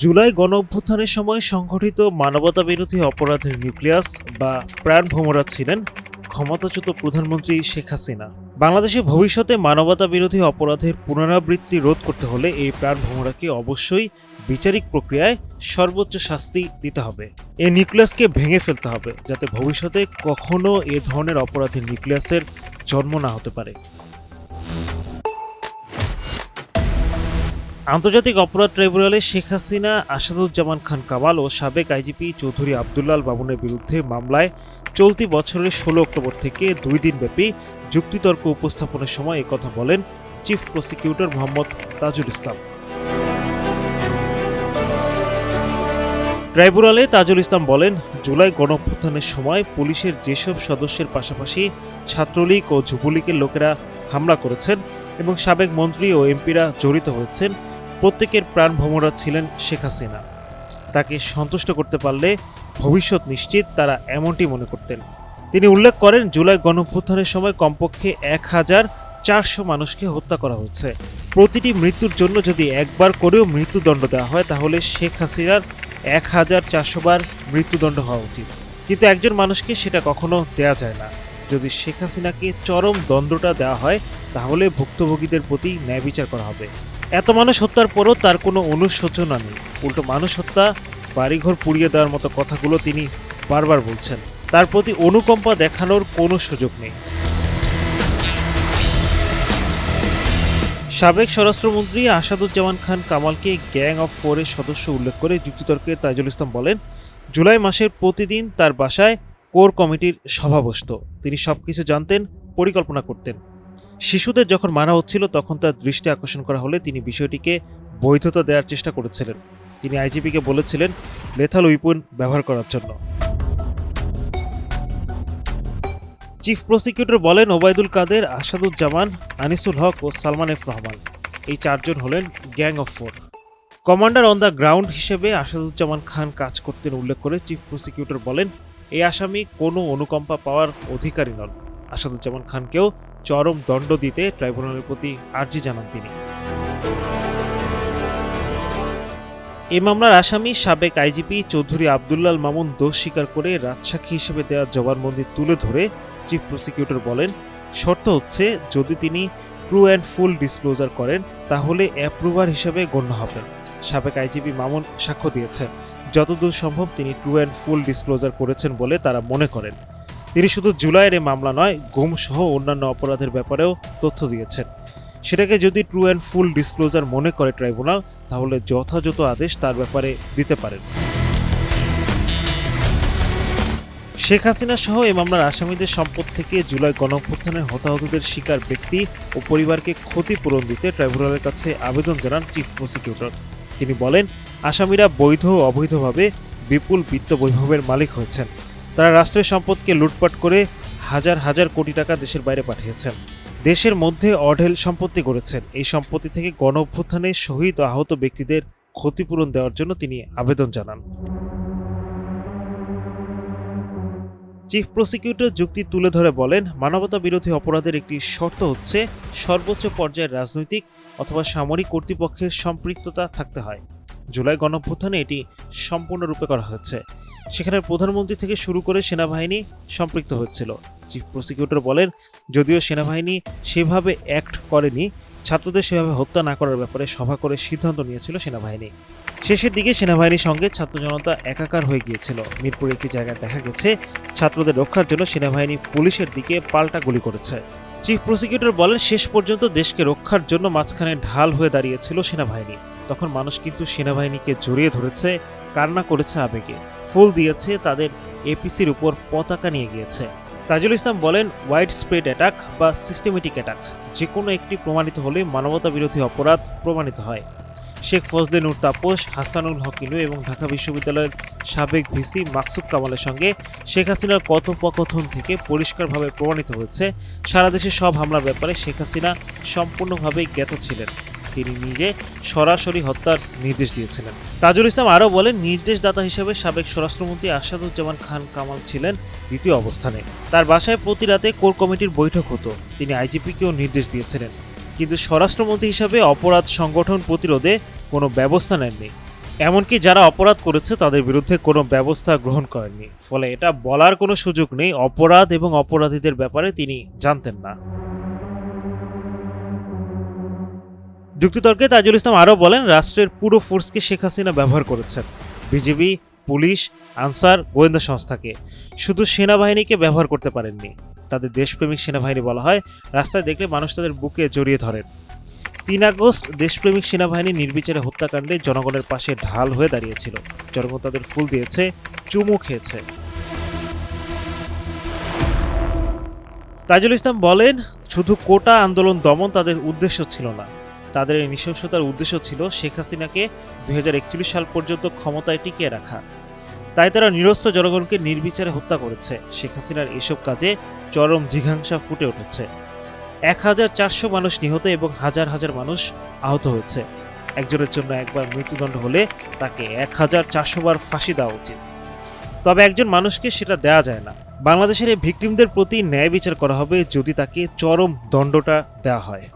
জুলাই গণ অভ্যুত্থানের সময় সংঘটিত মানবতা বিরোধী অপরাধের নিউক্লিয়াস বা প্রাণভোমরা ছিলেন ক্ষমতাচ্যুত প্রধানমন্ত্রী শেখ হাসিনা। বাংলাদেশে ভবিষ্যতে মানবতা বিরোধী অপরাধের পুনরাবৃত্তি রোধ করতে হলে এই প্রাণভোমরাকে অবশ্যই বিচারিক প্রক্রিয়ায় সর্বোচ্চ শাস্তি দিতে হবে। এই নিউক্লিয়াসকে ভেঙে ফেলতে হবে, যাতে ভবিষ্যতে কখনো এ ধরনের অপরাধের নিউক্লিয়াসের জন্ম না হতে পারে। আন্তর্জাতিক অপরাধ ট্রাইব্যুনালে শেখ হাসিনা, আসাদুজ্জামান খান কামাল ও সাবেক আইজিপি চৌধুরী আবদুল্লাল বাবুনের বিরুদ্ধে মামলায় চলতি বছরের ষোলো অক্টোবর থেকে দুই দিনব্যাপী যুক্তিতর্ক উপস্থাপনের সময় একথা বলেন চিফ প্রসিকিউটর মোহাম্মদ তাজুল ইসলাম। ট্রাইব্যুনালে তাজুল ইসলাম বলেন, জুলাই গণঅভ্যুত্থানের সময় পুলিশের যেসব সদস্যের পাশাপাশি ছাত্রলীগ ও যুবলীগের লোকেরা হামলা করেছেন এবং সাবেক মন্ত্রী ও এমপিরা জড়িত হয়েছেন প্রত্যেকের প্রাণ ভ্রমরা ছিলেন শেখ হাসিনা। তাকে সন্তুষ্ট করতে পারলে ভবিষ্যৎ নিশ্চিত তারা এমনটি মনে করতেন। তিনি উল্লেখ করেন, জুলাই গণঅভ্যুত্থানের সময় কমপক্ষে এক হাজার চারশো মানুষকে হত্যা করা হয়েছে। প্রতিটি মৃত্যুর জন্য যদি একবার করেও মৃত্যুদণ্ড দেওয়া হয়, তাহলে শেখ হাসিনার এক হাজার চারশো বার মৃত্যুদণ্ড হওয়া উচিত। কিন্তু একজন মানুষকে সেটা কখনো দেয়া যায় না। যদি শেখ হাসিনাকে চরম দণ্ডটা দেওয়া হয়, তাহলে ভুক্তভোগীদের প্রতি ন্যায় বিচার করা হবে। এত মানুষ হত্যার পরও তার কোনো অনুশোচনা নেই। উল্টো মানুষ হত্যা, বাড়িঘর পুড়িয়ে দেওয়ার মতো কথাগুলো তিনি বারবার বলছেন। তার প্রতি অনুকম্পা দেখানোর কোনো সুযোগ নেই। সাবেক স্বরাষ্ট্রমন্ত্রী আসাদুজ্জামান খান কামালকে গ্যাং অফ ফোরের সদস্য উল্লেখ করে যুক্তিতর্কে তাইজুল ইসলাম বলেন, জুলাই মাসের প্রতিদিন তার বাসায় কোর কমিটির সভা বসত তিনি সবকিছু জানতেন, পরিকল্পনা করতেন। শিশুদের যখন মারা হচ্ছিল, তখন তার দৃষ্টি আকর্ষণ করা হলে তিনি বিষয়টিকে বৈধতা দেওয়ার চেষ্টা করেছিলেন। তিনি আইজিপিকে বলেছিলেন, লেথাল উইপন ব্যবহার করার জন্য। চিফ প্রসিকিউটর বলেন, ওবায়দুল কাদের, আসাদুজ্জামান, আনিসুল হক ও সালমান এফ রহমান। এই চারজন হলেন gang of four. Commander on the ground হিসেবে আসাদুজ্জামান খান কাজ করতেন উল্লেখ করে চিফ প্রসিকিউটর বলেন এই আসামি কোনো অনুকম্পা পাওয়ার অধিকারী নন। আসাদুজ্জামান খানকেও চরম দণ্ড দিতে ট্রাইব্যুনালের প্রতি আর্জি জানান তিনি। এ মামলার আসামি সাবেক আইজিপি চৌধুরী আবদুল্লাল মামুন দোষ স্বীকার করে রাজসাক্ষী হিসেবে দেওয়া জবানবন্দি তুলে ধরে চিফ প্রসিকিউটর বলেন, শর্ত হচ্ছে যদি তিনি ট্রু অ্যান্ড ফুল ডিসক্লোজার করেন, তাহলে অ্যাপ্রুভার হিসেবে গণ্য হবেন সাবেক আইজিপি মামুন সাক্ষ্য দিয়েছেন, যতদূর সম্ভব তিনি ট্রু অ্যান্ড ফুল ডিসক্লোজার করেছেন বলে তারা মনে করেন। তিনি শুধু জুলাইয়ের এ মামলা নয় গুম সহ অন্যান্য অপরাধের ব্যাপারেও তথ্য দিয়েছেন। সেটাকে যদি ট্রু অ্যান্ড ফুল ডিসক্লোজার মনে করে ট্রাইব্যুনাল তাহলে যথাযথ আদেশ তার ব্যাপারে দিতে পারেন। শেখ হাসিনা সহ এই মামলার আসামিদের সম্পদ থেকে জুলাই গণঅভ্যুত্থানের হতাহতদের শিকার ব্যক্তি ও পরিবারকে ক্ষতিপূরণ দিতে ট্রাইব্যুনালের কাছে আবেদন জানান চিফ প্রসিকিউটর। তিনি বলেন, আসামিরা বৈধ ও অবৈধভাবে বিপুল বিত্ত বৈভবের মালিক হয়েছেন। তারা রাষ্ট্রের সম্পদকে লুটপাট করে হাজার হাজার কোটি টাকা দেশের বাইরে পাঠিয়েছেন। দেশের মধ্যে অঢেল সম্পত্তি গড়েছেন। এই সম্পত্তি থেকে গণ অভ্যুত্থানে শহীদ আহত ব্যক্তিদের ক্ষতিপূরণ দেওয়ার জন্য তিনি আবেদন জানান। চিফ প্রসিকিউটর যুক্তি তুলে ধরে বলেন, মানবতা বিরোধী অপরাধের একটি শর্ত হচ্ছে সর্বোচ্চ পর্যায়ের রাজনৈতিক অথবা সামরিক কর্তৃপক্ষের সম্পৃক্ততা থাকতে হয়। জুলাই গণঅভ্যুত্থানে এটি সম্পূর্ণরূপে করা হয়েছে। সেখানে প্রধানমন্ত্রী থেকে শুরু করে সেনাবাহিনী সম্পৃক্ত হচ্ছিল। চিফ প্রসিকিউটর বলেন, যদিও সেনাবাহিনী সেভাবে অ্যাক্ট করেনি, ছাত্রদের সেভাবে হত্যা না করার ব্যাপারে সভা করে সিদ্ধান্ত নিয়েছিল সেনাবাহিনী। শেষের দিকে সেনাবাহিনীর সঙ্গে ছাত্র জনতা একাকার হয়ে গিয়েছিল। মিরপুর একটি জায়গায় দেখা গেছে, ছাত্রদের রক্ষার জন্য সেনাবাহিনী পুলিশের দিকে পাল্টা গুলি করেছে। চিফ প্রসিকিউটর বলেন, শেষ পর্যন্ত দেশকে রক্ষার জন্য মাঝখানে ঢাল হয়ে দাঁড়িয়েছিল সেনাবাহিনী। তখন মানুষ কিন্তু সেনাবাহিনীকে জড়িয়ে ধরেছে, কান্না করেছে আবেগে। ফুল দিয়েছে, তাদের এপিসির উপর পতাকা নিয়ে গিয়েছে। তাজুল ইসলাম বলেন ওয়াইড স্প্রেড অ্যাটাক বা সিস্টেমেটিক অ্যাটাক যে কোনো একটি প্রমাণিত হলে মানবতা বিরোধী অপরাধ প্রমাণিত হয়। শেখ ফজলে নূর তাপস, হাসানুল হকিনু এবং ঢাকা বিশ্ববিদ্যালয়ের সাবেক ভিসি মাকসুদ কামালের সঙ্গে শেখ হাসিনার কথোপকথন থেকে পরিষ্কারভাবে প্রমাণিত হয়েছে, সারা দেশে সব হামলার ব্যাপারে শেখ হাসিনা সম্পূর্ণভাবে জ্ঞাত ছিলেন। তিনি নিজে সরাসরি হত্যার নির্দেশ দিয়েছিলেন। তাজুল ইসলাম আরও বলেন, নির্দেশদাতা হিসেবে সাবেক স্বরাষ্ট্রমন্ত্রী আসাদুজ্জামান খান কামাল ছিলেন দ্বিতীয় অবস্থানে। তার বাসায় প্রতি রাতে কোর কমিটির বৈঠক হতো। তিনি আইজিপিকেও নির্দেশ দিয়েছিলেন। কিন্তু স্বরাষ্ট্রমন্ত্রী হিসাবে অপরাধ সংগঠন প্রতিরোধে কোনো ব্যবস্থা নেননি। এমনকি যারা অপরাধ করেছে, তাদের বিরুদ্ধে কোনো ব্যবস্থা গ্রহণ করেননি। ফলে এটা বলার কোনো সুযোগ নেই। অপরাধ এবং অপরাধীদের ব্যাপারে তিনি জানতেন না। যুক্তিতর্কে তাজুল ইসলাম আরও বলেন, রাষ্ট্রের পুরো ফোর্সকে শেখ হাসিনা ব্যবহার করেছেন। বিজেপি পুলিশ, আনসার, গোয়েন্দা সংস্থাকে। শুধু সেনাবাহিনীকে ব্যবহার করতে পারেননি। তাদের দেশপ্রেমিক সেনাবাহিনী বলা হয়, রাস্তায় দেখলে মানুষ তাদের বুকে জড়িয়ে ধরেন তিন আগস্ট, দেশপ্রেমিক সেনাবাহিনী নির্বিচারে হত্যাকাণ্ডে জনগণের পাশে ঢাল হয়ে দাঁড়িয়েছিল। জনগণ তাদের ফুল দিয়েছে, চুমু খেয়েছে। তাজুল ইসলাম বলেন, শুধু কোটা আন্দোলন দমন তাদের উদ্দেশ্য ছিল না। তাদের এই নৃশংসতার উদ্দেশ্য ছিল শেখ হাসিনাকে দুই হাজার একচল্লিশ সাল পর্যন্ত ক্ষমতায় টিকিয়ে রাখা। তাই তারা নিরস্ত্র জনগণকে নির্বিচারে হত্যা করেছে। শেখ হাসিনার এসব কাজে চরম জিঘাংসা ফুটে উঠেছে। এক হাজার চারশো মানুষ নিহত এবং হাজার হাজার মানুষ আহত হয়েছে। একজনের জন্য একবার মৃত্যুদণ্ড হলে তাকে এক হাজার চারশো বার ফাঁসি দেওয়া উচিত। তবে একজন মানুষকে সেটা দেয়া যায় না। বাংলাদেশের এই ভিকটিমদের প্রতি ন্যায় বিচার করা হবে যদি তাকে চরম দণ্ডটা দেওয়া হয়।